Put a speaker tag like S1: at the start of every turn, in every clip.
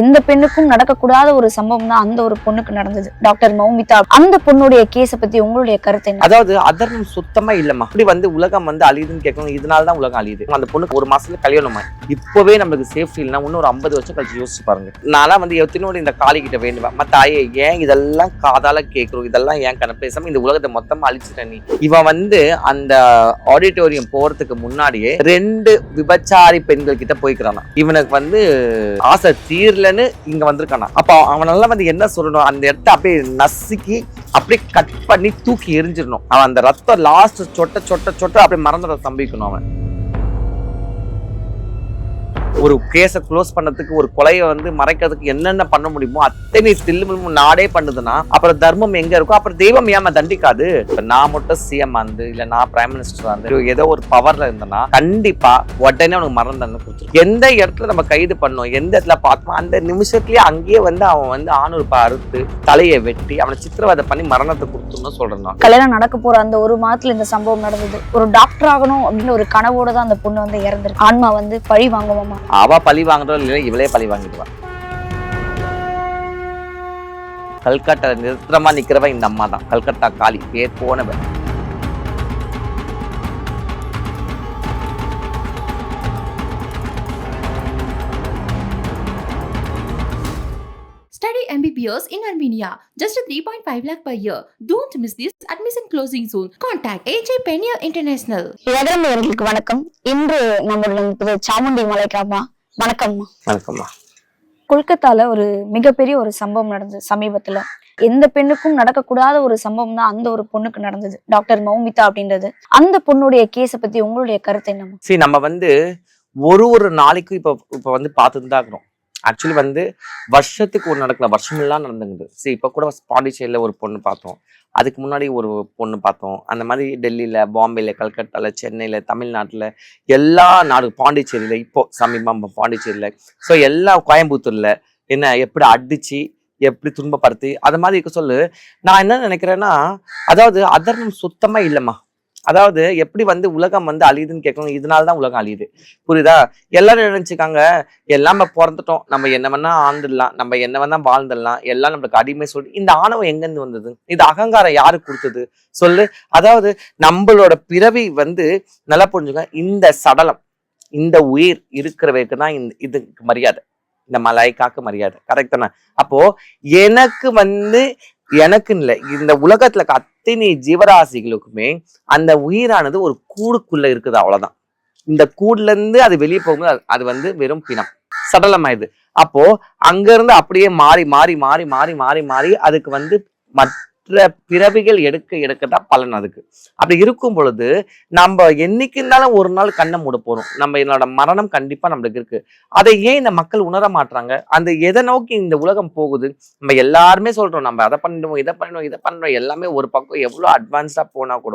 S1: எந்த பெண்ணுக்கும் நடக்கக்கூடாத ஒரு சம்பவம் தான் அந்த ஒரு பொண்ணுக்கு நடந்தது. டாக்டர் மௌமிதா அந்த பொண்ணுடைய கேஸை பத்தி உங்களுடைய கருத்து என்ன?
S2: அதாவது அதர்மம் சுத்தமா இல்லம்மா. அப்படி வந்து உலகம் வந்து அழியுதுன்னு கேட்கணும். இதனால தான் உலகம் அழியுது. அந்த பொண்ணுக்கு ஒரு மாசத்துல கல்யாணமா இப்பவே நம்மளுக்கு சேஃப்டி இல்லைன்னா இன்னும் ஒரு ஐம்பது வருஷம் கழிச்சு யோசிச்சு பாருங்க. நான்லாம் வந்து எத்தனோட இந்த காளி கிட்ட வேண்டுவேன். மத்த ஆயே ஏன் இதெல்லாம் காதால கேட்கிறோம்? இதெல்லாம் ஏன் கணக்கு பேசாம இந்த உலகத்தை மொத்தமா அழிச்சிட்ட நீ? இவன் வந்து அந்த ஆடிட்டோரியம் போறதுக்கு முன்னாடியே ரெண்டு விபச்சாரி பெண்கள் கிட்ட போய்க்கிறானா இவனுக்கு வந்து ஆசை தீரலன்னு இங்க வந்திருக்கானா. அப்ப அவனெல்லாம் வந்து என்ன சொல்லணும்? அந்த இடத்த அப்படியே நசுக்கி அப்படியே கட் பண்ணி தூக்கி எரிஞ்சிடணும் அவன் அந்த ரத்தம் லாஸ்ட் சொட்ட சொட்ட சொட்ட அப்படியே மறந்துட சம்பிக்கணும் அவன். ஒரு கேஸை க்ளோஸ் பண்ணதுக்கு ஒரு கொலையை வந்து மறைக்கிறதுக்கு என்னென்ன பண்ண முடியுமோ அத்தனை தில்லு நாடே பண்ணுதுன்னா அப்புறம் தர்மம் எங்க இருக்கோ அப்புறம் தெய்வம் ஏமா தண்டிக்காது? இப்ப நான் மட்டும் சிஎம் வந்து இல்ல நான் பிரைம் மினிஸ்டர் வந்து ஏதோ ஒரு பவர்ல இருந்தேன்னா கண்டிப்பா உடனே அவனுக்கு மரணம் தண்டனை கொடுத்துரும். எந்த இடத்துல நம்ம கைது பண்ணோம் எந்த இடத்துல பார்த்தோம் அந்த நிமிஷத்துலயே அங்கேயே வந்து அவன் வந்து ஆணுறுப்பா அறுத்து தலையை வெட்டி அவனை சித்திரவதை பண்ணி மரணத்தை கொடுத்துன்னு சொல்றான்
S1: கல்யாணம் நடக்க போற அந்த ஒரு மாதத்துல இந்த சம்பவம் நடந்தது. ஒரு டாக்டர் ஆகணும் அப்படின்னு ஒரு கனவோட தான் அந்த பொண்ணு வந்து இறந்துருக்கு. ஆன்மா வந்து பழி வாங்குவோமா?
S2: அவ பழி வாங்குறோம் இல்லை இவளே பழி வாங்கிடுவா கல்கட்டா நிறுத்தமாக நிற்கிறவன் இந்த அம்மா தான் கல்கட்டா காலி பேர் போனவன்
S3: MBBS in Armenia. Just a 3.5 lakh per year. Don't miss this admission closing soon. Contact AJ Penier International.
S1: இளவரசர்களுக்கு வணக்கம். இன்று நம்மளுடைய சாமுண்டி மலைக்காமா? வணக்கம்மா
S2: வணக்கம்மா.
S1: கொல்கத்தால ஒரு மிகப்பெரிய ஒரு சம்பவம் நடந்தது சமீபத்துல. எந்த பெண்ணுக்கும் நடக்கக்கூடாத ஒரு சம்பவம் தான் அந்த ஒரு பொண்ணுக்கு நடந்தது. டாக்டர் மௌமிதா அப்படின்றது. அந்த பொண்ணுடைய கேஸை பத்தி உங்களுடைய கருத்து என்னம்மா?
S2: சரி நம்ம வந்து ஒரு ஒரு நாளைக்கும் இப்போ இப்போ வந்து பார்த்துட்டு தான் இருக்கிறோம். ஆக்சுவலி வந்து வருஷத்துக்கு ஒரு நடக்கல. வருஷமெல்லாம் நடந்துங்குது சரி இப்போ கூட பாண்டிச்சேரியில் ஒரு பொண்ணு பார்த்தோம். அதுக்கு முன்னாடி ஒரு பொண்ணு பார்த்தோம். அந்த மாதிரி டெல்லியில் பாம்பேயில் கல்கட்டாவில் சென்னையில் தமிழ்நாட்டில் எல்லா நாடு பாண்டிச்சேரியில் இப்போது சமீபம் பாண்டிச்சேரியில். ஸோ எல்லா கோயம்புத்தூரில் என்ன எப்படி அடிச்சு எப்படி துன்பப்படுத்தி அது மாதிரி இருக்க சொல்லு. நான் என்ன நினைக்கிறேன்னா அதாவது அதர்மம் சுத்தமாக இல்லைம்மா. அதாவது எப்படி வந்து உலகம் வந்து அழியுதுன்னு கேட்கணும். இதனால தான் உலகம் அழியுது. புரியுதா? எல்லாரும் நினைச்சுக்காங்க? எல்லாம் நம்ம பிறந்துட்டோம். நம்ம என்ன வேணா ஆண்டுடலாம். நம்ம என்ன வேணா வாழ்ந்துடலாம். எல்லாம் நம்மளுக்கு அடிமை சொல்லி இந்த ஆணவம் எங்கேருந்து வந்தது? இது அகங்காரம் யாரு கொடுத்தது? சொல்லு. அதாவது நம்மளோட பிறவி வந்து நல்லா புரிஞ்சுக்க. இந்த சடலம் இந்த உயிர் இருக்கிறவருக்கு தான் இந்த இதுக்கு மரியாதை. இந்த மலாய்க்காக்கு மரியாதை. கரெக்ட் தானே? அப்போ எனக்கு வந்து எனக்குன்னு இல்லை. இந்த உலகத்துல அத்தனை ஜீவராசிகளுக்குமே அந்த உயிரானது ஒரு கூடுக்குள்ள இருக்குது அவ்வளவுதான். இந்த கூடுல இருந்து அது வெளியே போகும்போது அது- வந்து வெறும் பிணம். சடலமாயிடுது. அப்போ அங்க இருந்து அப்படியே மாறி மாறி மாறி மாறி மாறி மாறி அதுக்கு வந்து மத் மற்ற பிறவிகள் எடுக்க எடுக்க தான் பலன் அதுக்கு. அப்படி இருக்கும் பொழுது நம்ம என்னைக்கு இருந்தாலும் ஒரு நாள் கண்ணை மூட போறோம். நம்ம என்னோட மரணம் கண்டிப்பா நம்மளுக்கு இருக்கு. அதை ஏன் இந்த மக்கள் உணர மாட்றாங்க? அந்த எதை நோக்கி இந்த உலகம் போகுது? நம்ம எல்லாருமே சொல்றோம் நம்ம அதை பண்ணிடுவோம் இதை பண்ணிடுவோம் இதை பண்றோம் எல்லாமே ஒரு பக்கம் எவ்வளோ அட்வான்ஸ்டா போனா கூட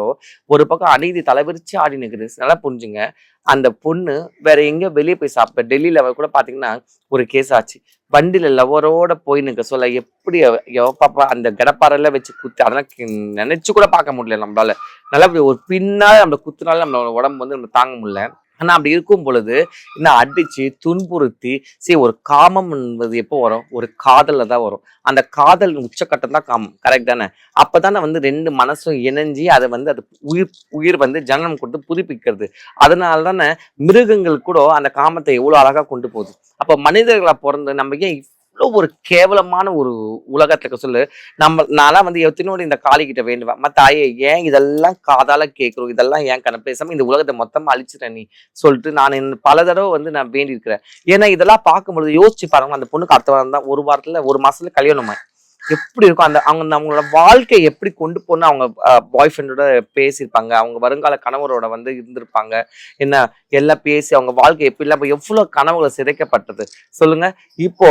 S2: ஒரு பக்கம் அநீதி தலைவிரிச்சு ஆடி நிற்குது நல்லா புரிஞ்சுங்க. அந்த பொண்ணு வேற எங்க வெளியே போய் சாப்பிட்ட டெல்லியில் கூட பாத்தீங்கன்னா ஒரு கேஸ் ஆச்சு. வண்டியில லவரோட போய் நிக்க சொல்ல எப்படி எவ பாப்பா அந்த கடப்பாறையில வச்சு குத்து அதெல்லாம் கி- நினைச்சு கூட பார்க்க முடியல நம்மளால. நல்லா ஒரு பின்னால் நம்ம குத்துனால நம்மளோட உடம்பு வந்து நம்ம தாங்க முடியல. ஆனால் அப்படி இருக்கும் பொழுது இன்னும் அடித்து துன்புறுத்தி சரி ஒரு காமம் என்பது எப்போ வரும்? ஒரு காதலில் தான் வரும். அந்த காதல் உச்சக்கட்டம் தான் காமம். கரெக்ட் தானே? அப்பதானே வந்து ரெண்டு மனசும் இணைஞ்சி அதை வந்து அது உயிர் உயிர் வந்து ஜனனம் கொடுத்து புதுப்பிக்கிறது. அதனால தானே மிருகங்கள் கூட அந்த காமத்தை எவ்வளோ அழகாக கொண்டு போகுது. அப்போ மனிதர்களை பிறந்து நம்ம ஏன் அவ்வளோ ஒரு கேவலமான ஒரு உலகத்துக்கு சொல்லு. நம்ம நான்லாம் வந்து எத்தனோட இந்த காளிக்கிட்ட வேண்டுவேன். மற்ற ஆயே ஏன் இதெல்லாம் காதால கேட்குறோம் இதெல்லாம் ஏன் கண பேசாமல் இந்த உலகத்தை மொத்தமாக அழிச்சிட்ட நீ? சொல்லிட்டு நான் பல தடவை வந்து நான் வேண்டியிருக்கிறேன். ஏன்னா இதெல்லாம் பார்க்கும்பொழுது யோசிச்சு பாருங்க அந்த பொண்ணுக்கு அடுத்த வாரம் தான் ஒரு வாரத்தில் ஒரு மாசத்துல கல்யாணமாக எப்படி இருக்கும்? அந்த அவங்க அவங்களோட வாழ்க்கை எப்படி கொண்டு போனா அவங்க பாய் ஃப்ரெண்டோட பேசியிருப்பாங்க. அவங்க வருங்கால கணவரோட வந்து இருந்திருப்பாங்க. என்ன? எல்லாம் பேசி அவங்க வாழ்க்கை எப்படி இல்லாம எவ்வளவு கனவுகள் சிதைக்கப்பட்டது? சொல்லுங்க. இப்போ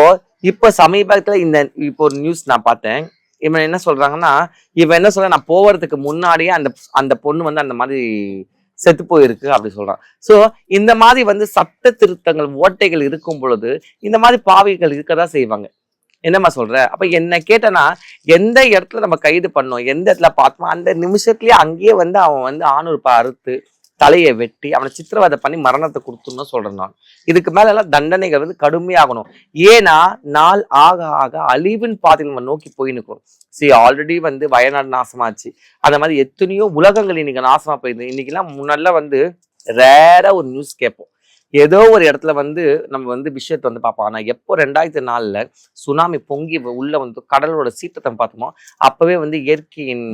S2: இப்போ சமீபத்துல இந்த இப்போ ஒரு நியூஸ் நான் பார்த்தேன். இவன் என்ன சொல்றாங்கன்னா இவன் என்ன சொல்ற நான் போவதுக்கு முன்னாடியே அந்த அந்த பொண்ணு வந்து அந்த மாதிரி செத்து போயிருக்கு அப்படி சொல்றான். ஸோ இந்த மாதிரி வந்து சட்ட திருத்தங்கள் ஓட்டைகள் இருக்கும் பொழுது இந்த மாதிரி பாவிகள் இருக்கதான் செய்வாங்க. என்னம்மா சொல்ற? அப்ப என்ன கேட்டனா எந்த இடத்துல நம்ம கைது பண்ணோம் எந்த இடத்துல பார்த்தோமோ அந்த நிமிஷத்துலயே அங்கேயே வந்து அவன் வந்து ஆணுறுப்பை அறுத்து தலையை வெட்டி அவனை சித்திரவதை பண்ணி மரணத்தை கொடுத்துன்னு சொல்றேன் நான். இதுக்கு மேல எல்லாம் தண்டனைகள் வந்து கடுமையாகணும். ஏன்னா நாள் ஆக ஆக அழிவின் பாதையில் நம்ம நோக்கி போய் நிற்கிறோம். சரி ஆல்ரெடி வந்து வயநாடு நாசமாச்சு. அந்த மாதிரி எத்தனையோ உலகங்கள் இன்னைக்கு நாசமா போயிருந்து இன்னைக்கு எல்லாம் முன்னாடிலாம் வந்து ரேரா ஒரு நியூஸ் கேட்போம். ஏதோ ஒரு இடத்துல வந்து நம்ம வந்து விஷயத்தை வந்து பார்ப்போம். ஆனா எப்போ ரெண்டாயிரத்தி நாலுல சுனாமி பொங்கி உள்ள வந்து கடலோட சீற்றத்தை பார்த்தோமோ அப்பவே வந்து இயற்கையின்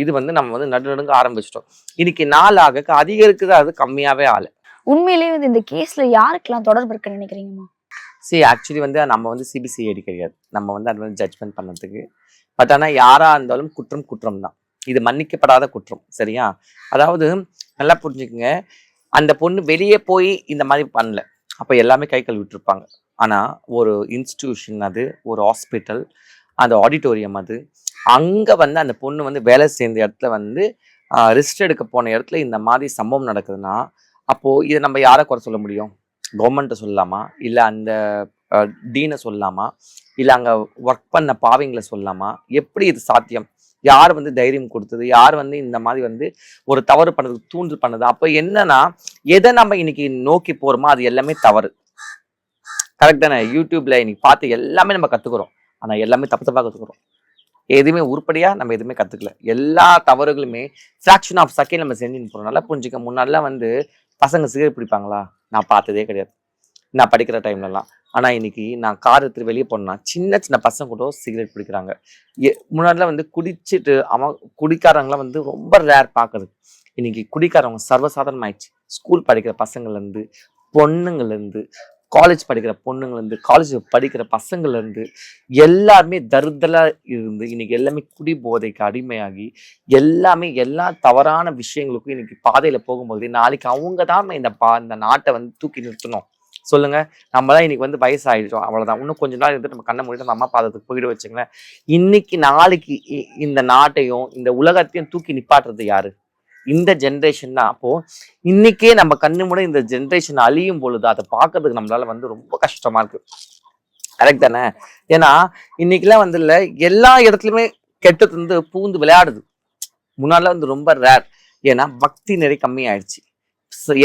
S2: இது வந்து நம்ம வந்து நடுநடுங்க ஆரம்பிச்சிட்டோம். இன்னைக்கு நாள் ஆக அதிகரிக்குது அது கம்மியாவே ஆளு
S1: உண்மையிலேயே வந்து இந்த கேஸ்ல யாருக்கெல்லாம் தொடர்பு இருக்குன்னு நினைக்கிறீங்கம்மா?
S2: சரி ஆக்சுவலி வந்து நம்ம வந்து சிபிசிஐடி கிடையாது. நம்ம வந்து அதை வந்து ஜட்ஜ்மெண்ட் பண்ணதுக்கு. பட் ஆனால் யாரா இருந்தாலும் குற்றம் குற்றம் தான். இது மன்னிக்கப்படாத குற்றம். சரியா? அதாவது நல்லா புரிஞ்சுக்குங்க. அந்த பொண்ணு வெளியே போய் இந்த மாதிரி பண்ணல. அப்போ எல்லாமே கை கழுவிட்டுருப்பாங்க ஆனால் ஒரு இன்ஸ்டிடியூஷன் அது ஒரு ஹாஸ்பிட்டல் அந்த ஆடிட்டோரியம் அது அங்கே வந்து அந்த பொண்ணு வந்து வேலை சேர்ந்த இடத்துல வந்து ரெஸ்ட் எடுக்க போன இடத்துல இந்த மாதிரி சம்பவம் நடக்குதுன்னா அப்போது இதை நம்ம யாரை குறை சொல்ல முடியும்? கவர்மெண்ட்டை சொல்லலாமா? இல்லை அந்த டீனை சொல்லலாமா? இல்லை அங்கே ஒர்க் பண்ண பாவிங்களை சொல்லலாமா? எப்படி இது சாத்தியம்? யார் வந்து தைரியம் கொடுத்தது? யார் வந்து இந்த மாதிரி வந்து ஒரு தவறு பண்ணதுக்கு தூண்டு பண்ணது? அப்போ என்னன்னா எதை நம்ம இன்னைக்கு நோக்கி போறோமோ அது எல்லாமே தவறு. கரெக்டான யூடியூப்ல இன்னைக்கு பார்த்து எல்லாமே நம்ம கத்துக்கிறோம். ஆனால் எல்லாமே தப்பு தப்பாக கத்துக்கிறோம். எதுவுமே உருப்படியா நம்ம எதுவுமே கத்துக்கல. எல்லா தவறுகளுமே ஃபிராக்ஷன் ஆஃப் செகண்ட் நம்ம செஞ்சுன்னு போறோம் நல்லா புரிஞ்சுக்க முன்னாடிலாம் வந்து பசங்க சிகரெட் பிடிப்பாங்களா? நான் பார்த்ததே கிடையாது. நான் படிக்கிற டைம்லலாம் ஆனால் இன்னைக்கு நான் கார் எடுத்துகிட்டு வெளியே போனேன்னா சின்ன சின்ன பசங்க கூட சிகரெட் பிடிக்கிறாங்க. எ- முன்னாடிலாம் வந்து குடிச்சிட்டு அவன் குடிக்காரங்களாம் வந்து ரொம்ப ரேர் பார்க்குறது இன்னைக்கு குடிக்காரவங்க சர்வசாதாரணம் ஆயிடுச்சு ஸ்கூல் படிக்கிற பசங்கள்லேருந்து பொண்ணுங்கள்லேருந்து காலேஜ் படிக்கிற பொண்ணுங்கள்லேருந்து காலேஜ் படிக்கிற பசங்கள்லேருந்து எல்லாருமே தருதலாக இருந்து இன்னைக்கு எல்லாமே குடி போதைக்கு அடிமையாகி எல்லாமே எல்லா தவறான விஷயங்களுக்கும் இன்னைக்கு பாதையில் போகும்போது நாளைக்கு அவங்க தான் இந்த பா இந்த நாட்டை வந்து தூக்கி நிறுத்தணும். சொல்லுங்க. நம்ம தான் இன்னைக்கு வந்து வயசாயிட்டோம் அவ்வளவுதான். இன்னும் கொஞ்ச நாள் இருந்து நம்ம கண்ணை மூடிட்டு நம்ம அம்மா பாதத்துக்கு போயிட்டு வச்சுங்களேன் இன்னைக்கு நாளைக்கு இ- இந்த நாட்டையும் இந்த உலகத்தையும் தூக்கி நிப்பாட்டுறது யாரு? இந்த ஜென்ரேஷன் தான். அப்போ இன்னைக்கே நம்ம கண்ணு மூட இந்த ஜென்ரேஷன் அழியும் பொழுது அதை பார்க்கறதுக்கு நம்மளால வந்து ரொம்ப கஷ்டமா இருக்கு. கரெக்ட் தானே? ஏன்னா இன்னைக்கெல்லாம் வந்து இல்ல எல்லா இடத்துலயுமே கெட்டது வந்து பூந்து விளையாடுது. முன்னாடிலாம் வந்து ரொம்ப ரேர் ஏன்னா பக்தி நிறைய கம்மி ஆயிடுச்சு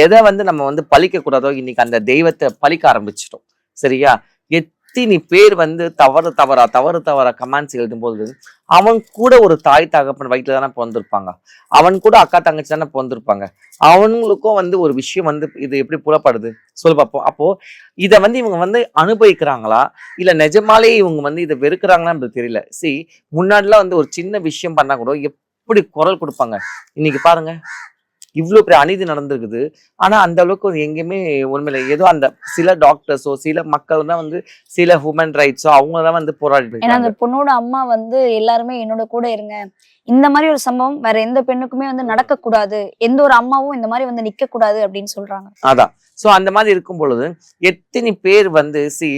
S2: எதை வந்து நம்ம வந்து பழிக்க கூடாதோ இன்னைக்கு அந்த தெய்வத்தை பழிக்க ஆரம்பிச்சிட்டோம். சரியா? எத்தினி பேர் வந்து தவறு தவறா தவறு தவறா கமெண்ட்ஸ் எழுதும்போது அவன் கூட ஒரு தாய் தகப்பன் வயிற்றுல தானே பிறந்திருப்பாங்க. அவன் கூட அக்கா தங்கச்சி தானே பிறந்திருப்பாங்க. அவங்களுக்கும் வந்து ஒரு விஷயம் வந்து இது எப்படி புலப்படுது? சொல்லு பார்ப்போம். அப்போ இதை வந்து இவங்க வந்து அனுபவிக்கிறாங்களா? இல்ல நிஜமாலே இவங்க வந்து இதை வெறுக்கிறாங்களான்னு தெரியல. சி முன்னாடிலாம் வந்து ஒரு சின்ன விஷயம் பண்ணா கூட எப்படி குரல் கொடுப்பாங்க? இன்னைக்கு பாருங்க. இவ்வளவு பெரிய அநீதி நடந்திருக்குது. ஆனா அந்த அளவுக்கு வந்து எங்கேயுமே உண்மையில ஏதோ அந்த சில டாக்டர்ஸோ சில மக்கள் தான் வந்து சில ஹியூமன் ரைட்ஸோ அவங்க தான் வந்து போராடிட்டு
S1: ஏன்னா அந்த பொண்ணோட அம்மா வந்து எல்லாருமே என்னோட கூட இருங்க. இந்த மாதிரி ஒரு சம்பவம் வேற எந்த பெண்ணுக்குமே வந்து நடக்கக்கூடாது. எந்த ஒரு அம்மாவும் இந்த மாதிரி வந்து நிக்க கூடாது அப்படின்னு சொல்றாங்க.
S2: அதான். சோ அந்த மாதிரி இருக்கும் பொழுது எத்தனை பேர் வந்து சி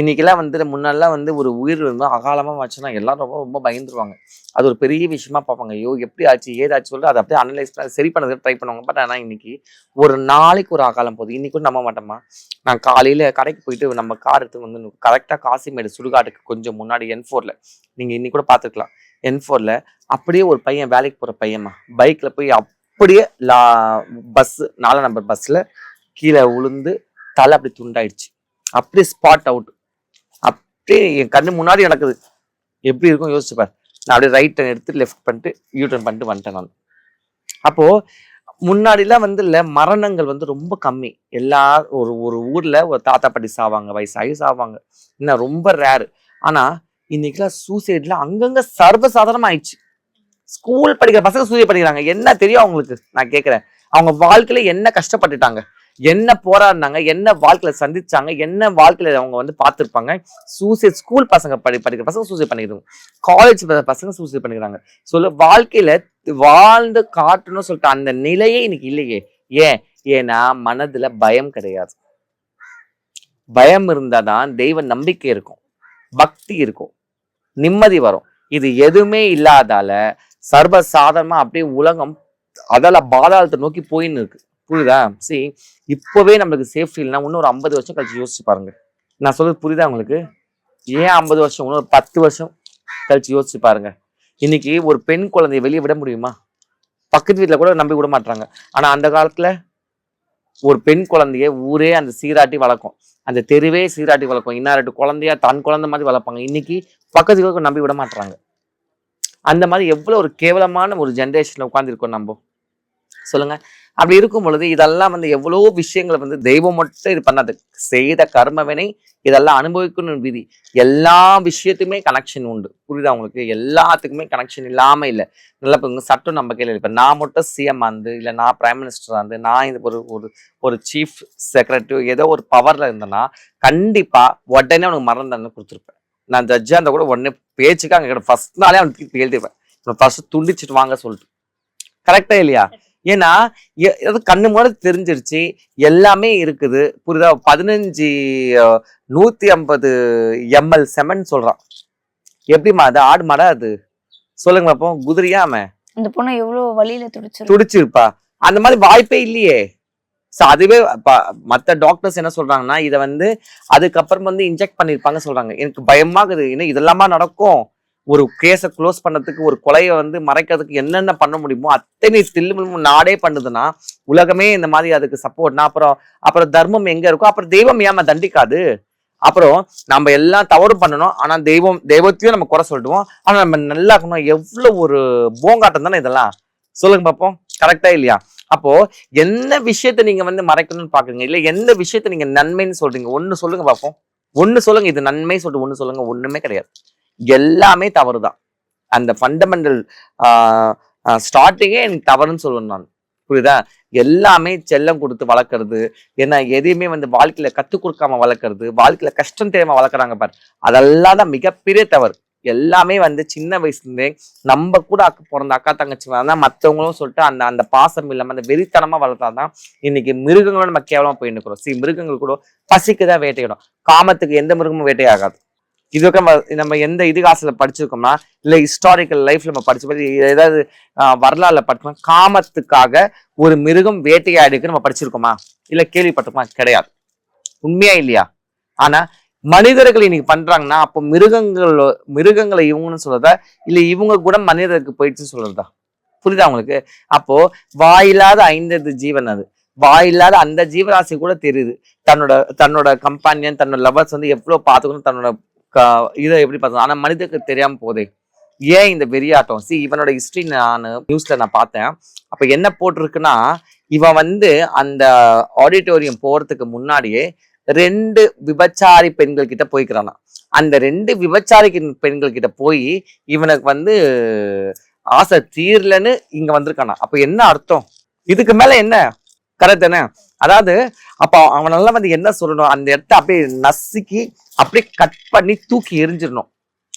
S2: இன்றைக்கெல்லாம் வந்து முன்னெல்லாம் வந்து ஒரு உயிர் வந்து அகாலமாக வச்சுன்னா எல்லாரும் ரொம்ப ரொம்ப பயந்துருவாங்க. அது ஒரு பெரிய விஷயமா பார்ப்பாங்க. ஐயோ எப்படி ஆச்சு ஏதாச்சு சொல்லிட்டு அதை அப்படியே அனலைஸ் பண்ண சரி பண்ணதுக்கு ட்ரை பண்ணுவாங்க. பட் ஆனால் இன்னைக்கு ஒரு நாளைக்கு ஒரு அகாலம் போகுது. இன்றைக்கும் கூட நம்ப மாட்டோமா? நான் காலையில் கடைக்கு போயிட்டு நம்ம கார் எடுத்து வந்து கரெக்டாக காசிமேடு சுடுகாட்டுக்கு கொஞ்சம் முன்னாடி என் ஃபோரில் நீங்கள் இன்னைக்கு கூட பார்த்துக்கலாம் என் ஃபோரில் அப்படியே ஒரு பையன் வேலைக்கு போகிற பையன்மா பைக்கில் போய் அப்படியே லா பஸ்ஸு நாலாம் நம்பர் பஸ்ஸில் கீழே விழுந்து தலை அப்படி துண்டாயிடுச்சு. அப்படியே ஸ்பாட் அவுட் அப்படியே என் கண்ணு முன்னாடி நடக்குது. எப்படி இருக்கும் யோசிச்சு பார். நான் அப்படியே ரைட் டர்ன் எடுத்து லெஃப்ட் பண்ணிட்டு யூ டர்ன் பண்ணிட்டு வந்துட்டேன் நான். அப்போது முன்னாடிலாம் வந்து இல்லை மரணங்கள் வந்து ரொம்ப கம்மி. எல்லா ஒரு ஒரு ஊரில் ஒரு தாத்தா பாட்டி சாவாங்க வயசாகி சாவாங்க. என்ன ரொம்ப ரேரு ஆனால் இன்னைக்கெல்லாம் சூசைட்ல அங்கங்கே சர்வசாதாரணம் ஆயிடுச்சு. ஸ்கூல் படிக்கிற பசங்க சூசைட் படிக்கிறாங்க என்ன தெரியும் அவங்களுக்கு? நான் கேட்குறேன் அவங்க வாழ்க்கையில என்ன கஷ்டப்பட்டுட்டாங்க? என்ன போராடினாங்க என்ன வாழ்க்கையில சந்திச்சாங்க என்ன வாழ்க்கையில அவங்க வந்து பார்த்துருப்பாங்க. சூசைட் ஸ்கூல் பசங்க படி படிக்கிற பசங்க சூசைட் பண்ணிக்கிறாங்க காலேஜ் பசங்க சூசைட் பண்ணிக்கிறாங்க. சொல்ல வாழ்க்கையில வாழ்ந்து காட்டணும்னு சொல்லிட்டு அந்த நிலையே இன்னைக்கு இல்லையே. ஏன்? ஏன்னா மனதுல பயம் கிடையாது. பயம் இருந்தாதான் தெய்வ நம்பிக்கை இருக்கும். பக்தி இருக்கும். நிம்மதி வரும். இது எதுவுமே இல்லாதால சர்வ சாதாரணமா அப்படியே உலகம் அதால பாதாளத்தை நோக்கி போயின்னு இருக்கு. புரியுதா? சரி. இப்போவே நம்மளுக்கு சேஃப்டி இல்லைன்னா இன்னும் ஒரு ஐம்பது வருஷம் கழிச்சு யோசிச்சு பாருங்க. நான் சொல்றது புரியுதா உங்களுக்கு? ஏன் ஐம்பது வருஷம் இன்னும் ஒரு பத்து வருஷம் கழிச்சு யோசிச்சு பாருங்க. இன்னைக்கு ஒரு பெண் குழந்தைய வெளியே விட முடியுமா? பக்கத்து வீட்டுல கூட நம்பி விட மாட்டாங்க ஆனா அந்த காலத்துல ஒரு பெண் குழந்தைய ஊரே அந்த சீராட்டி வளர்க்கும். அந்த தெருவே சீராட்டி வளர்க்கும். இன்னாரெட்டு குழந்தையா தன் குழந்தை மாதிரி வளர்ப்பாங்க. இன்னைக்கு பக்கத்து வீட்டுக்கு நம்பி விட மாட்டாங்க அந்த மாதிரி எவ்வளவு ஒரு கேவலமான ஒரு ஜென்ரேஷன்ல உட்காந்துருக்கோம் நம்ம. சொல்லுங்க. அப்படி இருக்கும் பொழுது இதெல்லாம் வந்து எவ்வளோ விஷயங்களை வந்து தெய்வம் மட்டும் இது பண்ணாது. செய்த கர்மவினை இதெல்லாம் அனுபவிக்கணும் விதி. எல்லா விஷயத்துக்குமே கனெக்ஷன் உண்டு. புரியுதா உங்களுக்கு? எல்லாத்துக்குமே கனெக்ஷன் இல்லாமல் இல்லை. நல்லா இப்போ சட்டம் நம்ம கையில் இப்போ நான் மட்டும் சிஎம் வந்து இல்லை நான் பிரைம் மினிஸ்டர் இருந்து நான் இது ஒரு ஒரு ஒரு சீஃப் செக்ரட்டரி ஏதோ ஒரு பவர்ல இருந்தேன்னா கண்டிப்பாக உடனே அவனுக்கு மரணம் தண்டனை கொடுத்துருப்பேன். நான் ஜட்ஜாக இருந்தால் கூட உடனே பேச்சுக்கு அங்கே ஃபஸ்ட் நாளே அவனுக்கு தீர்ப்பு எழுதிருப்பேன் ஃபர்ஸ்ட் துண்டிச்சிட்டு வாங்க சொல்லிட்டு. கரெக்டா இல்லையா? ஏன்னா அது கண்ணு மூட தெரிஞ்சிருச்சு. எல்லாமே இருக்குது. புரியுதா பதினஞ்சு நூத்தி ஐம்பது எம்எல் செமன் சொல்றான். எப்படிம்மா அது? ஆடு மாடா அது? சொல்லுங்க பாப்போம் குதிரையா அவன்?
S1: இந்த பொண்ணு எவ்வளவு வழியில துடிச்சிருக்கு?
S2: துடிச்சிருப்பா. அந்த மாதிரி வாய்ப்பே இல்லையே. ஸோ அதுவே மத்த டாக்டர்ஸ் என்ன சொல்றாங்கன்னா இதை வந்து அதுக்கப்புறம் வந்து இன்ஜெக்ட் பண்ணிருப்பாங்க சொல்றாங்க. எனக்கு பயமாகுது இன்னும் இதெல்லாமா நடக்கும்? ஒரு கேஸை க்ளோஸ் பண்ணதுக்கு ஒரு கொலையை வந்து மறைக்கிறதுக்கு என்னென்ன பண்ண முடியுமோ அத்தனை தில்லு நாடே பண்ணுதுன்னா உலகமே இந்த மாதிரி அதுக்கு சப்போர்ட்னா அப்புறம் அப்புறம் தர்மம் எங்க இருக்கோ அப்புறம் தெய்வம் ஏமா தண்டிக்காது? அப்புறம் நம்ம எல்லாம் தவறு பண்ணணும் ஆனா தெய்வம் தெய்வத்தையும் நம்ம குறை சொல்லிடுவோம் ஆனா நம்ம நல்லா இருக்கணும் எவ்வளவு ஒரு போங்காட்டம் தானே இதெல்லாம்? சொல்லுங்க பார்ப்போம் கரெக்டா இல்லையா? அப்போ என்ன விஷயத்த நீங்க வந்து மறைக்கணும்னு பாக்குறீங்க? இல்ல எந்த விஷயத்த நீங்க நன்மைன்னு சொல்றீங்க? ஒன்னு சொல்லுங்க பார்ப்போம் ஒண்ணு சொல்லுங்க இது நன்மை சொல்லிட்டு ஒன்னு சொல்லுங்க ஒண்ணுமே கிடையாது. எல்லாமே தவறு தான் அந்த ஃபண்டமெண்டல் ஸ்டார்டிங்கே எனக்கு தவறுன்னு சொல்லுவேன் நான். புரியுதா? எல்லாமே செல்லம் கொடுத்து வளர்க்குறது ஏன்னா எதையுமே வந்து வாழ்க்கையில கற்றுக் கொடுக்காம வளர்க்குறது வாழ்க்கையில கஷ்டம் தெரியாம வளர்க்குறாங்க பாரு. அதெல்லாம் தான் மிகப்பெரிய தவறு. எல்லாமே வந்து சின்ன வயசுலேருந்தே நம்ம கூட அக்கா பிறந்த அக்கா தங்கச்சி தான் மற்றவங்களும் சொல்லிட்டு அந்த அந்த பாசம் இல்லாமல் அந்த வெறித்தனமாக வளர்த்தாதான் இன்னைக்கு மிருகங்களும் நம்ம கேவலமாக போய் நிற்கிறோம் சி மிருகங்கள் கூட பசிக்குதான் வேட்டையிடும். காமத்துக்கு எந்த மிருகமும் வேட்டையாகாது. இது நம்ம- நம்ம எந்த இதிகாசத்துல படிச்சிருக்கோம்னா இல்ல ஹிஸ்டாரிக்கல் லைஃப்ல நம்ம படிச்சு ஏதாவது வரலாறுல படிச்சோம் காமத்துக்காக ஒரு மிருகம் வேட்டையாடிக்கு நம்ம படிச்சிருக்கோமா? இல்ல கேள்விப்பட்டிருக்கோமா? கிடையாது. உண்மையா இல்லையா? ஆனா மனிதர்கள் இன்னைக்கு பண்றாங்கன்னா அப்போ மிருகங்கள் மிருகங்களை இவங்கன்னு சொல்றதா? இல்ல இவங்க கூட மனிதருக்கு போயிடுச்சுன்னு சொல்றதா? புரியுதா உங்களுக்கு? அப்போ வாயில்லாத ஐந்தது ஜீவன் அது. வாயில்லாத அந்த ஜீவராசி கூட தெரியுது. தன்னோட தன்னோட கம்பானியன் தன்னோட லவர்ஸ் வந்து எவ்வளவு பார்த்துக்கணும் தன்னோட இதை எப்படி பார்த்துக்கணும் ஆனால் மனிதனுக்கு தெரியாமல் போதே. ஏன் இந்த வெறியாட்டம்? சி இவனோட ஹிஸ்ட்ரி நான் நியூஸில் நான் பார்த்தேன். அப்போ என்ன போட்டிருக்குன்னா இவன் வந்து அந்த ஆடிட்டோரியம் போகிறதுக்கு முன்னாடியே ரெண்டு விபச்சாரி பெண்கள் கிட்ட போய்க்கிறானா. அந்த ரெண்டு விபச்சாரி பெண்கள்கிட்ட பெண்கள் கிட்ட போய் இவனுக்கு வந்து ஆசை தீரலன்னு இங்க வந்திருக்கானா. அப்ப என்ன அர்த்தம்? இதுக்கு மேல என்ன? கரெக்ட் தானே? அதாவது அப்ப அவனெல்லாம் வந்து என்ன சொல்லணும் அந்த இடத்த அப்படியே நசுக்கி அப்படியே கட் பண்ணி தூக்கி எரிஞ்சிடணும்.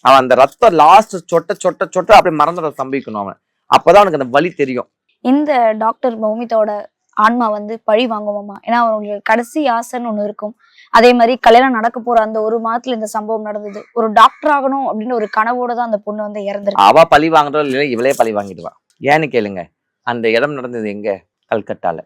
S2: அவன் அந்த ரத்தம் லாஸ்ட் சொட்ட சொட்ட சொட்ட அப்படியே மறந்துட சம்பிக்கணும் அவன். அப்பதான் அவனுக்கு அந்த வலி தெரியும்.
S1: இந்த டாக்டர் மௌமிதாவோட ஆன்மா வந்து பழி வாங்குவோமா ஏன்னா அவங்களுடைய கடைசி ஆசைன்னு ஒண்ணு இருக்கும். அதே மாதிரி கல்யாணம் நடக்க போற அந்த ஒரு மாதத்துல இந்த சம்பவம் நடந்தது. ஒரு டாக்டர் ஆகணும் அப்படின்னு ஒரு கனவோட தான் அந்த பொண்ணு வந்து இறந்திருக்கு.
S2: அவ பழி வாங்குறோம் இல்லையா இவளே பழி வாங்கிடுவா. ஏன்னு கேளுங்க அந்த இடம் நடந்தது எங்க? கல்கட்டால.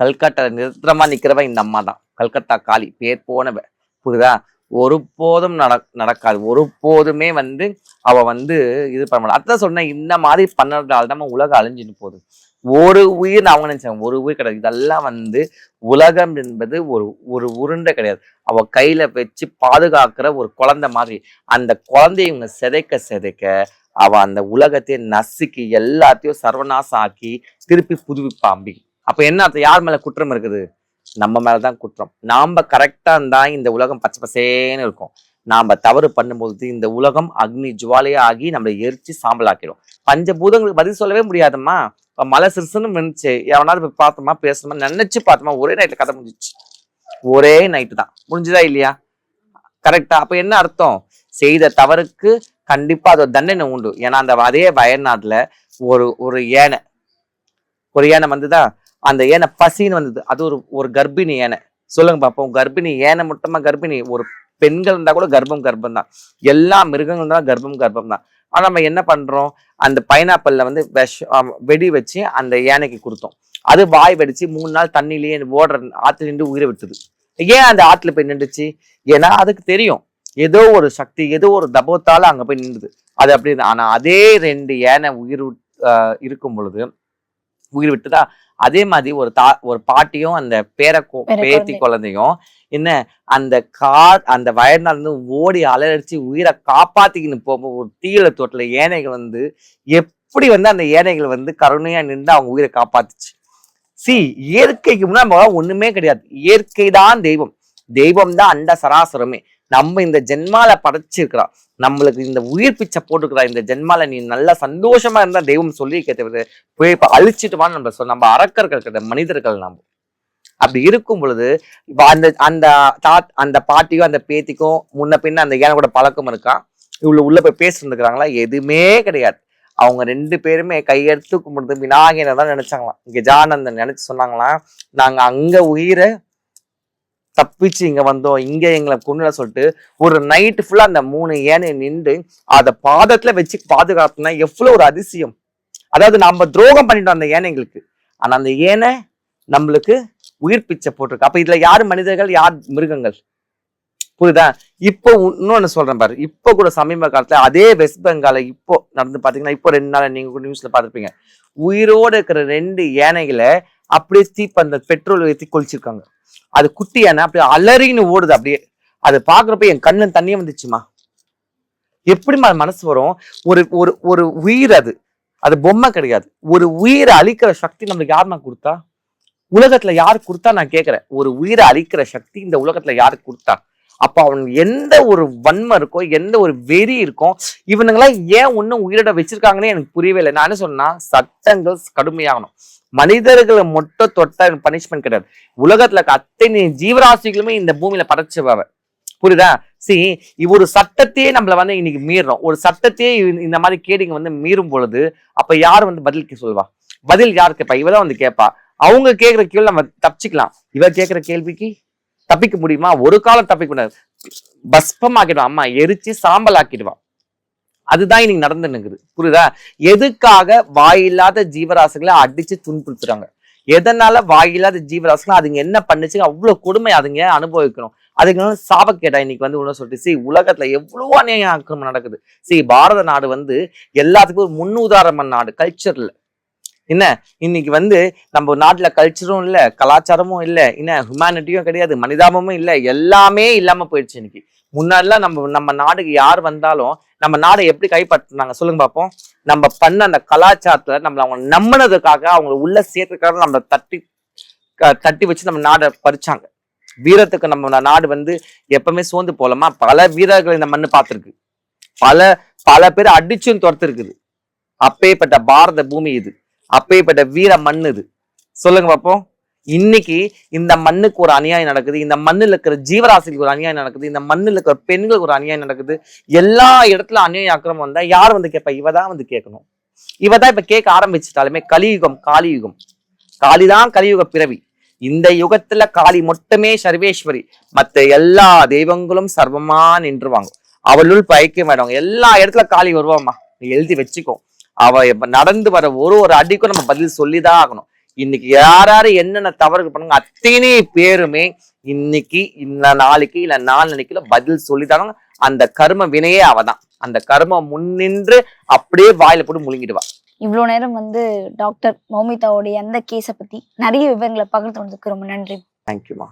S2: கல்கட்டா நிரந்தரமா நிக்கிறவ இந்த அம்மா தான். கல்கத்தா காளி பேர் போனவ புரியுதா? ஒருபோதும் நட நடக்காது. ஒருபோதுமே வந்து அவ வந்து இது பண்ண முடியாது அதான் சொன்னேன் இந்த மாதிரி பண்ணதுனால தான் உலகம் அழிஞ்சிட்டு போகுது. ஒரு உயிர் நான் அவங்க நினைச்சாங்க ஒரு உயிர் கிடையாது. இதெல்லாம் வந்து உலகம் என்பது ஒரு ஒரு உருண்டை கிடையாது. அவ கையில வச்சு பாதுகாக்கிற ஒரு குழந்தை மாதிரி. அந்த குழந்தைய இவங்க சிதைக்க சிதைக்க அவ அந்த உலகத்தை நசுக்கி எல்லாத்தையும் சர்வநாசம் ஆக்கி திருப்பி புதுப்பிப்பா அப்போ என்ன அர்த்தம்? யார் மேலே குற்றம் இருக்குது? நம்ம மேலே தான் குற்றம். நாம் கரெக்டாக இருந்தால் இந்த உலகம் பச்சை பசேன்னு இருக்கும். நாம் தவறு பண்ணும்போது இந்த உலகம் அக்னி ஜுவாலையாக ஆகி நம்மளை எரிச்சு சாம்பலாக்கிடும். பஞ்சபூதங்களுக்கு பதில் சொல்லவே முடியாதம்மா. இப்போ மலை சிறுசுன்னு இருந்துச்சு எவனாவது போய் பார்த்தோமா பேசணுமா நினச்சி பார்த்தோமா ஒரே நைட்டில் கதை முடிஞ்சிச்சு. ஒரே நைட்டு தான். முடிஞ்சுதா இல்லையா? கரெக்டா அப்போ என்ன அர்த்தம்? செய்த தவறுக்கு கண்டிப்பாக அது ஒரு தண்டனை உண்டு. ஏன்னா அந்த அதே வயநாட்டில் ஒரு ஒரு யானை. ஒரு யானை வந்துதான் அந்த யானை பசின்னு வந்தது. அது ஒரு ஒரு கர்ப்பிணி யானை சொல்லுங்க பார்ப்போம் கர்ப்பிணி யானை மட்டுமா கர்ப்பிணி? ஒரு பெண்கள் இருந்தா கூட கர்ப்பம் கர்ப்பம் தான் எல்லா மிருகங்களும் தான் கர்ப்பம் கர்ப்பம் தான் ஆனா நம்ம என்ன பண்றோம்? அந்த பைனாப்பிள்ல வந்து விஷ வெடி வச்சு அந்த யானைக்கு கொடுத்தோம். அது வாய் வெடிச்சு மூணு நாள் தண்ணிலேயே ஓடுற ஆத்துல நின்று உயிரை விட்டுது. ஏன் அந்த ஆத்துல போய் நின்றுச்சு? ஏன்னா அதுக்கு தெரியும். ஏதோ ஒரு சக்தி ஏதோ ஒரு தபத்தால அங்க போய் நின்றுது. அது அப்படி ஆனா அதே ரெண்டு யானை உயிர் விட்- இருக்கும் பொழுது உயிர் விட்டுதா அதே மாதிரி ஒரு தா ஒரு பாட்டியும் அந்த பேர பேத்தி
S1: குழந்தை.
S2: குழந்தையும் என்ன அந்த கா அந்த வயநாள் இருந்து ஓடி அலறடிச்சு உயிரை காப்பாத்திக்கின்னு போகும் ஒரு தீயில தோட்டல ஏனைகள் வந்து எப்படி வந்து அந்த ஏனைகள் வந்து கருணையா நின்று அவங்க உயிரை காப்பாத்துச்சு. சி இயற்கைக்கு முன்னாடி நம்ம ஒண்ணுமே கிடையாது. இயற்கை தான் தெய்வம். தெய்வம் தான் அண்ட சராசரமே. நம்ம இந்த ஜென்மால படைச்சிருக்கிறோம் நம்மளுக்கு இந்த உயிர் பிச்சை போட்டுக்கிறா இந்த ஜென்மால நீ நல்லா சந்தோஷமா இருந்தா தெய்வம் சொல்லி கேட்டது போய் இப்ப அழிச்சிட்டுவான்னு நம்ம சொல்ல நம்ம அரக்கர்கள் கிடையாது மனிதர்கள் நம்ம அப்படி இருக்கும் பொழுது இப்ப அந்த அந்த தாத் அந்த பாட்டிக்கும் அந்த பேத்திக்கும் முன்ன பின்ன அந்த ஏன கூட பழக்கம் இருக்கான் இவ்வளவு உள்ள போய் பேசிருந்துக்கிறாங்களா? எதுவுமே கிடையாது. அவங்க ரெண்டு பேருமே கையெடுத்து கும்பிடுறது விநாயகனை தான் நினைச்சாங்களாம். கஜானந்தன் நினைச்சு சொன்னாங்களாம் நாங்க அங்க உயிரை தப்பிச்சு இங்க வந்தோம் இங்க எங்களை கொண்டுல சொல்லிட்டு ஒரு நைட்டு ஃபுல்லா அந்த மூணு ஏனை நின்று அதை பாதத்துல வச்சு பாதுகாப்புனா எவ்வளவு ஒரு அதிசயம். அதாவது நம்ம துரோகம் பண்ணிட்டோம் அந்த ஏனைங்களுக்கு ஆனா அந்த ஏனை நம்மளுக்கு உயிர் பிச்சை போட்டிருக்கு. அப்ப இதுல யார் மனிதர்கள் யார் மிருகங்கள்? புரியுதா? இப்போ இன்னொன்னு சொல்றேன் பாரு. இப்போ கூட சமீப காலத்துல அதே வெஸ்ட் பெங்கால இப்போ நடந்து பாத்தீங்கன்னா இப்போ ரெண்டு நாள் நீங்க கூட நியூஸ்ல பாத்திருப்பீங்க உயிரோட இருக்கிற ரெண்டு யானைகளை அப்படியே தீப்ப அந்த பெட்ரோல் ஏற்றி கொளிச்சிருக்காங்க. அது குட்டி யானை அப்படியே அலறின்னு ஓடுது அப்படியே. அதை பார்க்குறப்ப என் கண்ணு தண்ணியே வந்துச்சுமா. எப்படிம்மா மனசு வரும்? ஒரு ஒரு ஒரு உயிர் அது. அது பொம்மை கிடையாது. ஒரு உயிரை அழிக்கிற சக்தி நம்மளுக்கு யாருமா கொடுத்தா? உலகத்துல யார் கொடுத்தா நான் கேக்குறேன் ஒரு உயிரை அழிக்கிற சக்தி இந்த உலகத்துல யாருக்கு கொடுத்தா? அப்ப அவன் எந்த ஒரு வன்மை இருக்கோ எந்த ஒரு வெறி இருக்கோ இவனுங்களாம் ஏன் ஒன்னும் உயிரிட வச்சிருக்காங்கன்னு எனக்கு புரியவே இல்லை. நான் என்ன சொன்னா சட்டங்கள் கடுமையாகணும். மனிதர்களை மொட்டை தொட்ட பனிஷ்மெண்ட் கிடையாது. உலகத்துல அத்தனை ஜீவராசிகளுமே இந்த பூமியில படைச்சவ புரியுதா? சி இவ ஒரு சட்டத்தையே நம்மள வந்து இன்னைக்கு மீறுறோம் ஒரு சட்டத்தையே இந்த- இந்த மாதிரி கேடிங்க வந்து மீறும் பொழுது அப்ப யார் வந்து பதில் கே- சொல்வா? பதில் யார் கேட்பா இவதான் வந்து கேட்பா அவங்க கேட்கிற கேள்வி நம்ம தப்பிச்சுக்கலாம். இவ கேட்கிற கேள்விக்கு தப்பிக்க முடியுமா? ஒரு காலம் தப்பிக்க முடியாது பஸ்பம் ஆக்கிடுவான் அம்மா எரிச்சு சாம்பல் ஆக்கிடுவான் அதுதான் இன்னைக்கு நடந்துனுக்குது புரியுதா? எதுக்காக வாயில்லாத ஜீவராசிகளை அடிச்சு துன்புறுத்துறாங்க? எதனால வாயில்லாத ஜீவராசிகளை அதுங்க என்ன பண்ணுச்சு அவ்வளவு கொடுமை அதுங்க அனுபவிக்கணும். அதுக்கு சாப கேட்டா இன்னைக்கு வந்து உள்ள சொல்லிட்டு சி உலகத்துல எவ்வளவு அநியாய ஆக்கிரமம் நடக்குது. சி பாரத நாடு வந்து எல்லாத்துக்கும் ஒரு முன்னுதாரணமான நாடு கல்ச்சர்ல என்ன? இன்னைக்கு வந்து நம்ம நாட்டுல கல்ச்சரும் இல்லை கலாச்சாரமும் இல்லை என்ன? ஹியூமனிட்டியும் கிடையாது மனிதாபமும் இல்லை எல்லாமே இல்லாம போயிடுச்சு இன்னைக்கு. முன்னாடிலாம் நம்ம நம்ம நாடுக்கு யார் வந்தாலும் நம்ம நாடை எப்படி கைப்பற்றினாங்க சொல்லுங்க பார்ப்போம் நம்ம பண்ண அந்த கலாச்சாரத்துல நம்மள அவங்க நம்பினதுக்காக அவங்க உள்ள சேர்த்துக்காக நம்ம தட்டி க- தட்டி வச்சு நம்ம நாடை பறிச்சாங்க. வீரத்துக்கு நம்ம நாடு வந்து எப்பவுமே சோர்ந்து போலமா? பல வீரர்கள் இந்த மண்ணு பார்த்துருக்கு. பல பல பேர் அடிச்சும் துரத்துருக்குது. அப்பேற்பட்ட பாரத பூமி இது. அப்பேற்பட்ட வீர மண் இது. சொல்லுங்க பார்ப்போம் இன்னைக்கு இந்த மண்ணுக்கு ஒரு அநியாயம் நடக்குது இந்த மண்ணில் இருக்கிற ஜீவராசிக்கு ஒரு அநியாயம் நடக்குது இந்த மண்ணில் இருக்கிற பெண்களுக்கு ஒரு அநியாயம் நடக்குது எல்லா இடத்துல அநியாயம் அக்கிரமம் வந்தா யார் வந்து கேட்பா? இவ தான் வந்து கேட்கணும். இவ தான் இப்ப கேட்க ஆரம்பிச்சிட்டாலுமே கலியுகம் காலியுகம். காளிதான் கலியுக பிறவி. இந்த யுகத்துல காளி மட்டுமே சர்வேஸ்வரி. மற்ற எல்லா தெய்வங்களும் சர்வமா நின்றுவாங்க. அவளுள் பயக்க மாட்டாங்க எல்லா இடத்துல காளி வருவாம்மா. நீ எழுதி வச்சுக்கோ. அவ நடந்து வர ஒரு ஒரு அடிக்கும் நம்ம பதில் சொல்லிதான் ஆகணும். இன்னைக்கு யார் யாரு என்னென்ன தவறுகள் பண்ணுங்க அத்தனை பேருமே இன்னைக்கு இந்த நாளைக்கு இல்ல நாளைக்குல பதில் சொல்லிதாங்க அந்த கர்ம வினையே அவதான். அந்த கர்மம் முன்னின்று அப்படியே வாயில போட்டு முழுங்கிடுவா.
S1: இவ்வளோ நேரம் வந்து டாக்டர் மௌமிதாவுடைய அந்த கேஸை பத்தி நிறைய விவரங்களை பகிர்ந்து வந்ததுக்கு ரொம்ப நன்றி.
S2: தேங்க்யூமா